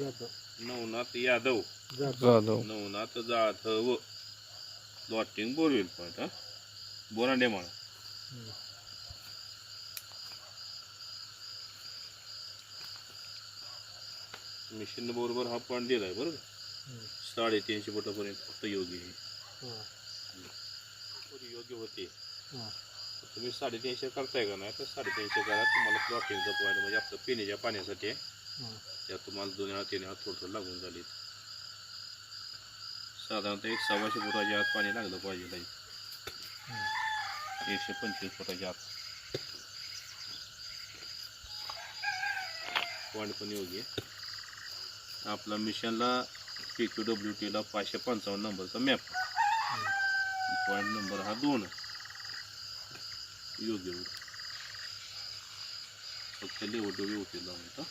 नवनाथ यादव. जाधव. नवनाथ जाधव. लॉटिंग borewell point हा? बोरांडे माळा. मिशन बरोबर हा पॉईंट दिलाय बरोबर. साडेतीनशे फुटापर्यंत फक्त योग्य आहे. हा, थोडी योग्य होते. हा. तुम्ही साडेतीनशे करताय का नाही? तर साडेतीनशे करा. तुम्हाला प्लॉटिंगचा पॉईंट म्हणजे आपलं पिण्याच्या पाण्यासाठी आहे. त्या त्यात तुम्हाला दोन हात तीन हात थोडं थोडं लागून झाली. साधारणतः एक सव्वाशे फुटाच्या आत पाणी लागलं पाहिजे ताई. एकशे पंचवीस फुटाच्या आत. पाणी पण योग्य आपला मिशनला पी क्यू डब्ल्यू टीला पाचशे पंचावन्न नंबरचा मॅप पॉईंट नंबर हा दोन. योग्य फक्त लेवट व्यवस्थित लावून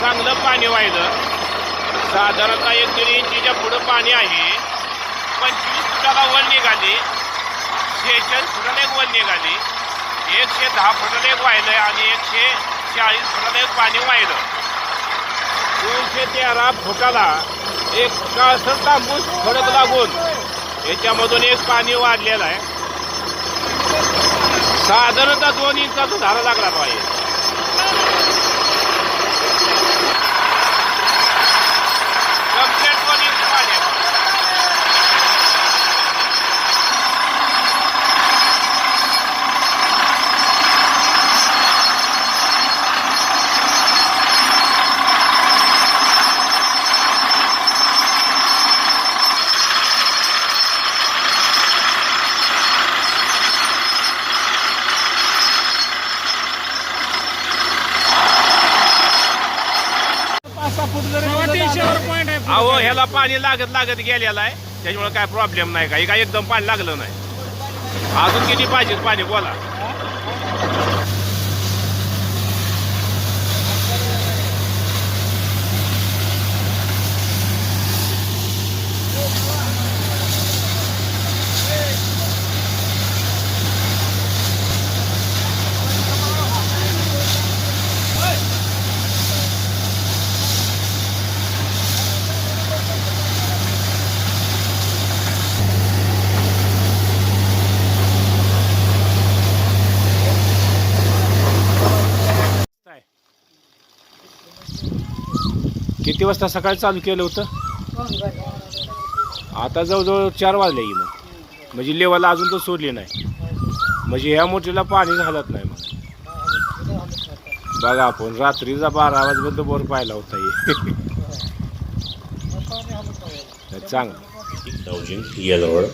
चांगलं पाणी वाहिलं. साधारणतः एक दोन इंचीच्या पुढं पाणी आहे. पंचवीस फुटाला वन निघाली. शेहेचाळीस फुटाला एक वन निघाली. एकशे दहा फुटाला एक वाहिलं आणि एकशे चाळीस फुटाला एक पाणी वाहिलं. दोनशे तेरा फुटाला एक काळसर तांबूस खडक लागून याच्यामधून एक पाणी वाढलेलं आहे. साधारणतः दोन इंचाचा झाला लागला पाहिजे कंप्लेंट दोन इंच पाणी आहे. अहो ह्याला पाणी लागत लागत गेलेलं आहे. त्याच्यामुळे काय प्रॉब्लेम नाही का? हे काय एकदम पाणी लागलं नाही. अजून किती पाहिजे पाणी? बोला. किती वाजता सकाळी चालू केलं होतं? आता जवळजवळ चार वाजले मग. म्हणजे लेवाला अजून तर सोडली नाही. म्हणजे ह्या मोठीला पाणी झालत नाही मग बघा आपण रात्रीचा बारा वाजेपर्यंत बोर पाहिला होता ये चांगलं. याजवळ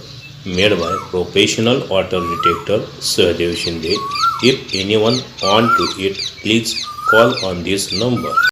made by professional water detector Sahadev Shinde if anyone want to it please call on this number